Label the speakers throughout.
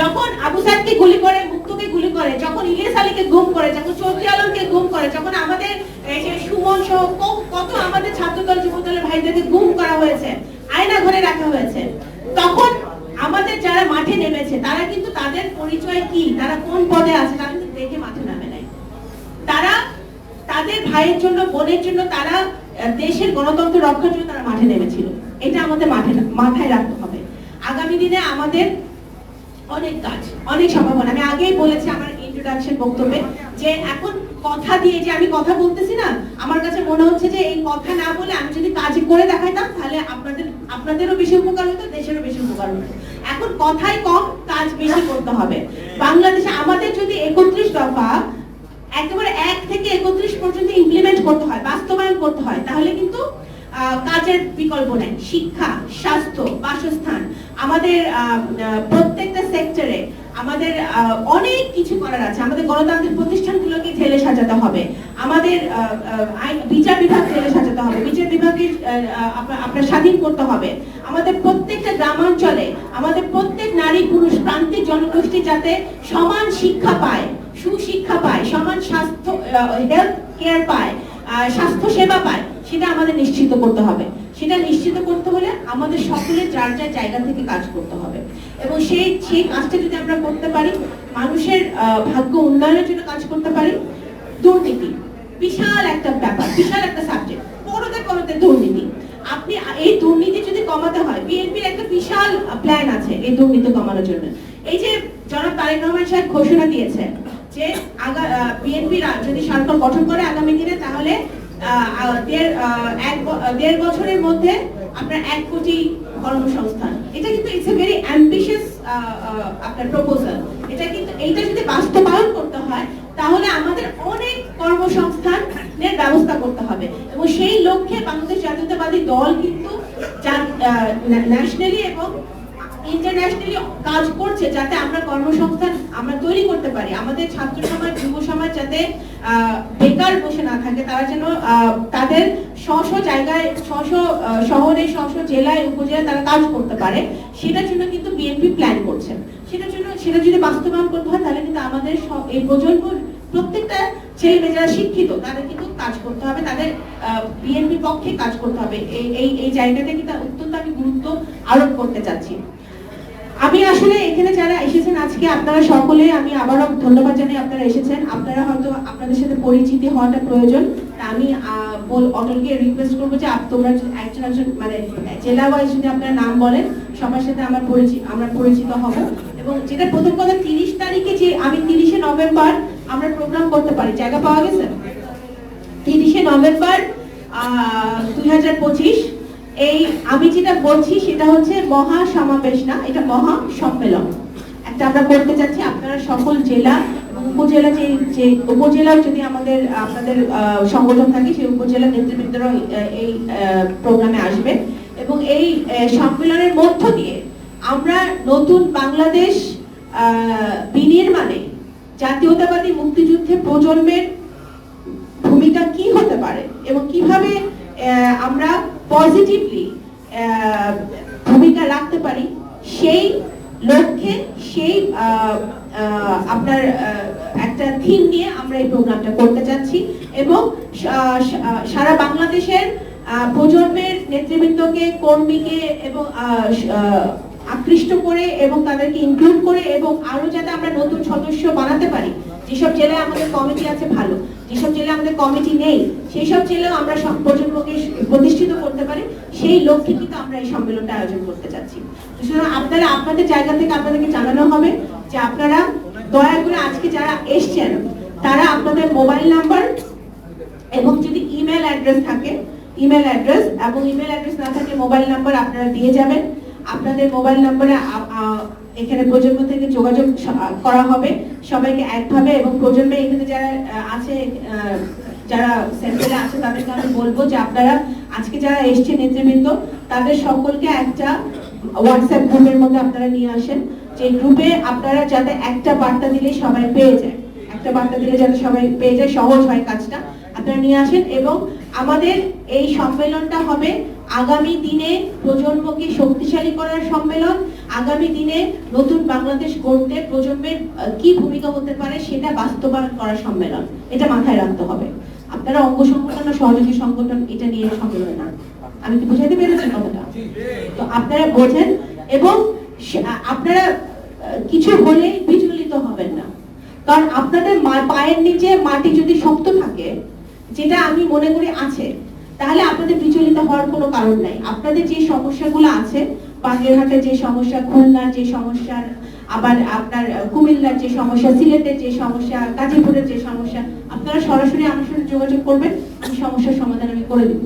Speaker 1: যখন আবু সাইদকে গুলি করে, মুক্তকে গুলি করে, যখন ইলিয়াস আলীকে গুম করে, যখন চৌধুরী আলমকে গুম করে, যখন আমাদের সুমন সহ কত আমাদের ছাত্রদল, যুবদলের ভাইদেরকে গুম করা হয়েছে, আয়না ঘরে রাখা হয়েছে, তখন আমাদের যারা মাঠে নেমেছে, তারা কিন্তু তাদের পরিচয় কি? তারা কোন পদে আছে? তারা কিন্তু দেখে মাঠে তাদের ভাইয়ের জন্য, বোনের জন্য তারা দেশের গণতন্ত্র রক্ষার জন্য তারা মাঠে নেমেছিল। এটা আমাদের মাঠে মাথায় রাখতে হবে। আগামী দিনে আমাদের অনেক কাজ, অনেক সম্ভাবনা। আমি আগেই বলেছি আমার ইন্ট্রোডাকশন বক্তব্যে যে এখন কথা দিয়ে যে আমি কথা বলতেছি না, আমার কাছে মনে হচ্ছে যে এই কথা না বলে আমি যদি কাজ করে দেখাইতাম, তাহলে আপনাদের, আপনাদেরও বেশি উপকার হতো, দেশেরও বেশি উপকার হতো। এখন কথাই কম, কাজ বেশি করতে হবে। বাংলাদেশে আমাদের যদি একত্রিশ দফা একেবারে এক থেকে একত্রিশ পর্যন্ত ইমপ্লিমেন্ট করতে হয়, বাস্তবায়ন করতে হয়। তাহলে কিন্তু কাজের বিকল্প নেই। শিক্ষা, স্বাস্থ্য, বাসস্থান, আমাদের প্রত্যেকটা সেক্টরে আমাদের অনেক কিছু করার আছে। আমাদের গণতান্ত্রিক প্রতিষ্ঠানগুলোকে ঢেলে সাজাতে হবে। আমাদের বিচার বিভাগ ঢেলে সাজাতে হবে। বিচার আপনার- আপনার স্বাধীন করতে হবে। আমাদের প্রত্যেকটা গ্রামাঞ্চলে আমাদের প্রত্যেক নারী, পুরুষ, প্রান্তিক জনগোষ্ঠী যাতে সমান শিক্ষা পায়। সুশিক্ষা পায়, সমান স্বাস্থ্য হেলথ কেয়ার পায় স্বাস্থ্য সেবা পায়, সেটা আমাদের নিশ্চিত করতে হবে। সেটা নিশ্চিত করতে হলে আমাদের সকলের যার যার জায়গা থেকে কাজ করতে হবে। এবং সেই সেই কাজটা যদি আমরা করতে পারি, মানুষের ভাগ্য উন্নয়নের জন্য কাজ করতে পারি, দুর্নীতি বিশাল একটা ব্যাপার, বিশাল একটা সাবজেক্ট পড়তে পড়তে দুর্নীতি। আপনি এই দুর্নীতি যদি কমাতে হয়, বিএনপির একটা বিশাল প্ল্যান আছে এই দুর্নীতি কমানোর জন্য। এই যে জনাব তারেক রহমান সাহেব ঘোষণা দিয়েছে যে বিএনপি যদি সরকার গঠন করে আগামী দিনে, তাহলে দেড় বছরের মধ্যে আপনার এক কোটি কর্মসংস্থান। এটা কিন্তু ইটস এ ভেরি অ্যাম্বিশিয়াস আপনার প্রপোজাল এটা কিন্তু, এইটা যদি বাস্তবায়ন করতে হয়, তাহলে আমাদের অনেক কর্মসংস্থানের ব্যবস্থা করতে হবে। এবং সেই লক্ষ্যে বাংলাদেশ জাতীয়তাবাদী দল কিন্তু ন্যাশনালি এবং ইন্টারন্যাশনালি কাজ করছে যাতে আমরা কর্মসংস্থান আমরা তৈরি করতে পারি। আমাদের ছাত্র সমাজ, যুব সমাজ যাতে বেকার বসে না থাকে, তারা যেন তাদের স্ব জায়গায় স্ব শহরে স্ব জেলায়, উপজেলায় তারা কাজ করতে পারে। সেটার জন্য কিন্তু বিএনপি প্ল্যান করছে সেটার জন্য, সেটা যদি বাস্তবায়ন করতে হয়, তাহলে কিন্তু আমাদের এই প্রজন্ম প্রত্যেকটা ছেলে যারা শিক্ষিত, তাদের কিন্তু কাজ করতে হবে। তাদের বিএনপি পক্ষে কাজ করতে হবে। এই এই জায়গাটা কিন্তু অত্যন্ত আমি গুরুত্ব আরোপ করতে চাচ্ছি। আমি আসলে এখানে যারা এসেছেন, আজকে আপনারা সকলে আমি আবারও ধন্যবাদ জানাই আপনারা এসেছেন। আপনারা হয়তো আপনাদের সাথে পরিচিতি হওয়াটা প্রয়োজন। আমি অটলকে রিকোয়েস্ট করব যে তোমরা একজন একজন মানে জেলা ওয়াইজ যদি আপনারা নাম বলেন, সবার সাথে আমার পরিচিত আমরা পরিচিত হব। এবং যেটা প্রথম কথা, তিরিশ তারিখে যে, আমি তিরিশে নভেম্বর আমরা প্রোগ্রাম করতে পারি। জায়গা পাওয়া গেছে? তিরিশে নভেম্বর দুই হাজার পঁচিশ এই আমি যেটা বলছি সেটা হচ্ছে মহা সমাবেশ না, এটা মহা সম্মেলন একটা আমরা করতে চাচ্ছি আপনারা সকল জেলা উপজেলা যে যে উপজেলার যদি আমাদের, আপনাদের সংগঠন থাকে, সেই উপজেলা নেতৃবৃন্দরা এই প্রোগ্রামে আসবে। এবং এই সম্মেলনের মধ্য দিয়ে আমরা নতুন বাংলাদেশ বিনির্মাণে জাতীয়তাবাদী মুক্তিযুদ্ধে প্রজন্মের ভূমিকা কি হতে পারে এবং কীভাবে আমরা পজিটিভলি ভূমিকা রাখতে পারি। সেই লক্ষ্যে, সেই আপনার একটা থিম নিয়ে আমরা এই প্রোগ্রামটা করতে যাচ্ছি এবং সারা বাংলাদেশের প্রজন্মের নেতৃবৃন্দকে, কর্মীকে এবং আকৃষ্ট করে এবং তাদেরকে ইনক্লুড করে এবং আরও যাতে আমরা নতুন সদস্য বানাতে পারি। যেসব জেলায় আমাদের কমিটি আছে, ভালো। যেসব জেলায় আমাদের কমিটি নেই সেই সব জেলাও আমরা সব প্রজন্মকে প্রতিষ্ঠিত করতে পারি, সেই লক্ষ্যে কিন্তু আমরা এই সম্মেলনটা আয়োজন করতে চাচ্ছি। সুতরাং আপনারা আপনাদের জায়গা থেকে আপনাদেরকে জানানো হবে যে আপনারা দয়া করে আজকে যারা এসছেন, তারা আপনাদের মোবাইল নাম্বার এবং যদি ইমেল অ্যাড্রেস থাকে, ইমেল অ্যাড্রেস এবং ইমেল অ্যাড্রেস না থাকলে মোবাইল নাম্বার আপনারা দিয়ে যাবেন। আপনাদের মোবাইল নাম্বারে এখানে প্রজন্ম থেকে যোগাযোগ করা হবে। সবাইকে একভাবে এবং প্রজন্মে এখানে যারা আছে যারা সেন্টারে আছে, তাদেরকে আমি বলব যে আপনারা আজকে যারা এসছে নেতৃবৃন্দ, তাদের সকলকে একটা হোয়াটসঅ্যাপ গ্রুপের মধ্যে আপনারা নিয়ে আসেন। যে গ্রুপে আপনারা যাতে একটা বার্তা দিলে সবাই পেয়ে যায়। একটা বার্তা দিলে যাতে সবাই পেয়ে যায়, সহজ হয় কাজটা, আপনারা নিয়ে আসেন। এবং আমাদের এই সম্মেলনটা হবে আগামী দিনে প্রজন্মকে শক্তিশালী করার সম্মেলন, আগামী দিনে নতুন বাংলাদেশ গড়তে প্রজন্মের কি ভূমিকা হতে পারে সেটা বাস্তবায়ন করার সম্মেলন। এটা মাথায় রাখতে হবে। আপনারা অঙ্গ সংগঠন সহযোগী সংগঠন এটা নিয়ে সম্মেলন না আমি কি বুঝাতে পেরেছি কথাটা? তো আপনারা বোঝেন এবং আপনারা কিছু হলে বিচলিত হবেন না। কারণ আপনাদের পায়ের নিচে মাটি যদি শক্ত থাকে, যেটা আমি মনে করি আছে তাহলে আপনাদের বিচলিত হওয়ার কোনো কারণ নাই। আপনাদের যে সমস্যাগুলো আছে, বাগেরহাটের যে সমস্যা, খুলনার যে সমস্যা, আবার আপনার কুমিল্লার যে সমস্যা, সিলেটের যে সমস্যা, গাজীপুরের যে সমস্যা, আপনারা সরাসরি আমার সাথে যোগাযোগ করবেন, আমি সমস্যার সমাধান আমি করে দিব।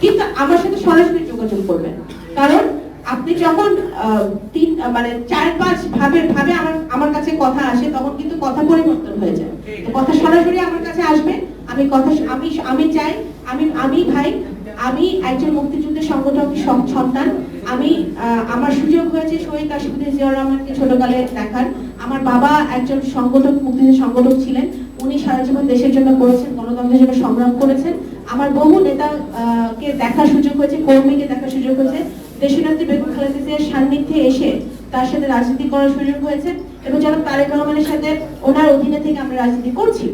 Speaker 1: কিন্তু আমার সাথে সরাসরি যোগাযোগ করবেন। কারণ আপনি যখন তিন মানে চার পাঁচ ভাবে ভাবে আমার আমার কাছে কথা আসে তখন কিন্তু কথা পরিবর্তন হয়ে যায়। কথা সরাসরি আমার কাছে আসবে আমি কথা আমি আমি চাই আমি আমি ভাই আমি একজন মুক্তিযুদ্ধের সংগঠক সন্তান আমি আমার সুযোগ হয়েছে শহীদ রাষ্ট্রপতি জিয়াউর রহমানকে ছোটকালে দেখার। আমার বাবা একজন সংগঠক মুক্তিযুদ্ধের সংগঠক ছিলেন উনি সারা জীবন দেশের জন্য করেছেন গণতন্ত্রের জন্য সংগ্রাম করেছেন। আমার বহু নেতা আহ, কে দেখার সুযোগ হয়েছে কর্মীকে দেখার সুযোগ হয়েছে। দেশনেত্রী বেগম খালেদা জিয়ার সান্নিধ্যে এসে তার সাথে রাজনীতি করার সুযোগ হয়েছে এবং যেন তারেক রহমানের সাথে ওনার অধীনে থেকে আমরা রাজনীতি করছি,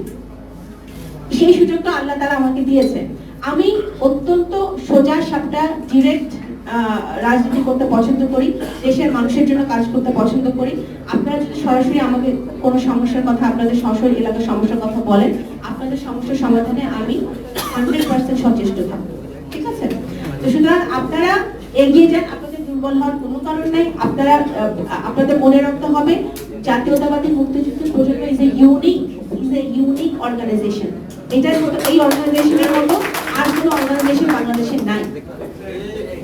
Speaker 1: সেই সুযোগটা আল্লাহ তারা আমাকে দিয়েছে আমি অত্যন্ত সোজা সাপটা ডিরেক্ট রাজনীতি করতে পছন্দ করি, দেশের মানুষের জন্য কাজ করতে পছন্দ করি। আপনারা যদি সরাসরি আমাকে কোনো সমস্যার কথা, আপনাদের সশর এলাকার সমস্যার কথা বলেন, আপনাদের সমস্যার সমাধানে আমি হান্ড্রেড পার্সেন্ট সচেষ্ট থাকব। ঠিক আছে? তো সুতরাং আপনারা এগিয়ে যান, আপনাদের দুর্বল হওয়ার কোনো কারণ নাই। আপনারা আপনাদের মনে রাখতে হবে, জাতীয়তাবাদী মুক্তিযুদ্ধ প্রজন্ম is a unique is a unique organization এটার মতো এই অর্গানাইজেশনের মতো আর কোনো অর্গানাইজেশন বাংলাদেশে নাই।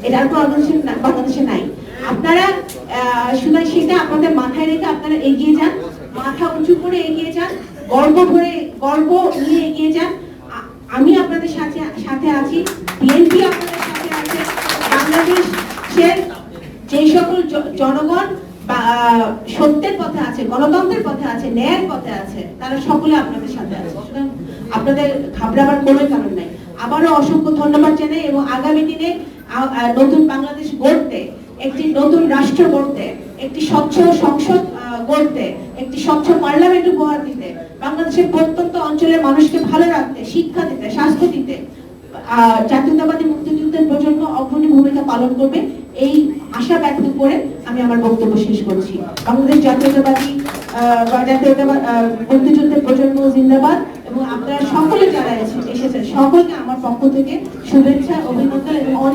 Speaker 1: এটা আর কোনো অর্গানাইজেশন বাংলাদেশে নাই। আপনারা সুতরাং সেটা আপনাদের মাথায় রেখে আপনারা এগিয়ে যান, মাথা উঁচু করে এগিয়ে যান, গর্ব ভরে, গর্ব নিয়ে এগিয়ে যান। আমি আপনাদের সাথে সাথে আছি, বিএনপি আপনাদের সকল জনগণ সত্যের পথে আছে, গণতন্ত্রের পথে আছে, ন্যায়ের পথে আছে, তারা সকলে আপনাদের সাথে আছে। আপনাদের ঘাবড়াবার কোনো কারণ নাই। আবারও অসংখ্য ধন্যবাদ জানাই এবং আগামী দিনে নতুন বাংলাদেশ গড়তে, একটি নতুন রাষ্ট্র গড়তে, একটি স্বচ্ছ সংসদ গড়তে, একটি স্বচ্ছ পার্লামেন্ট উপহার দিতে, বাংলাদেশের প্রত্যন্ত অঞ্চলের মানুষকে ভালো রাখতে, শিক্ষা দিতে, স্বাস্থ্য দিতে জাতীয়তাবাদী মুক্তিযুদ্ধের প্রজন্ম অগ্রণী ভূমিকা পালন করবে। এই আশা ব্যক্ত করে আমি আমার বক্তব্য শেষ করছি। বাংলাদেশ জাতীয়তাবাদী জাতীয়তাবাদ মুক্তিযুদ্ধের প্রজন্ম জিন্দাবাদ। এবং আপনারা সকলে যারা এসেছেন, সকলকে আমার পক্ষ থেকে শুভেচ্ছা, অভিনন্দন এবং অনেক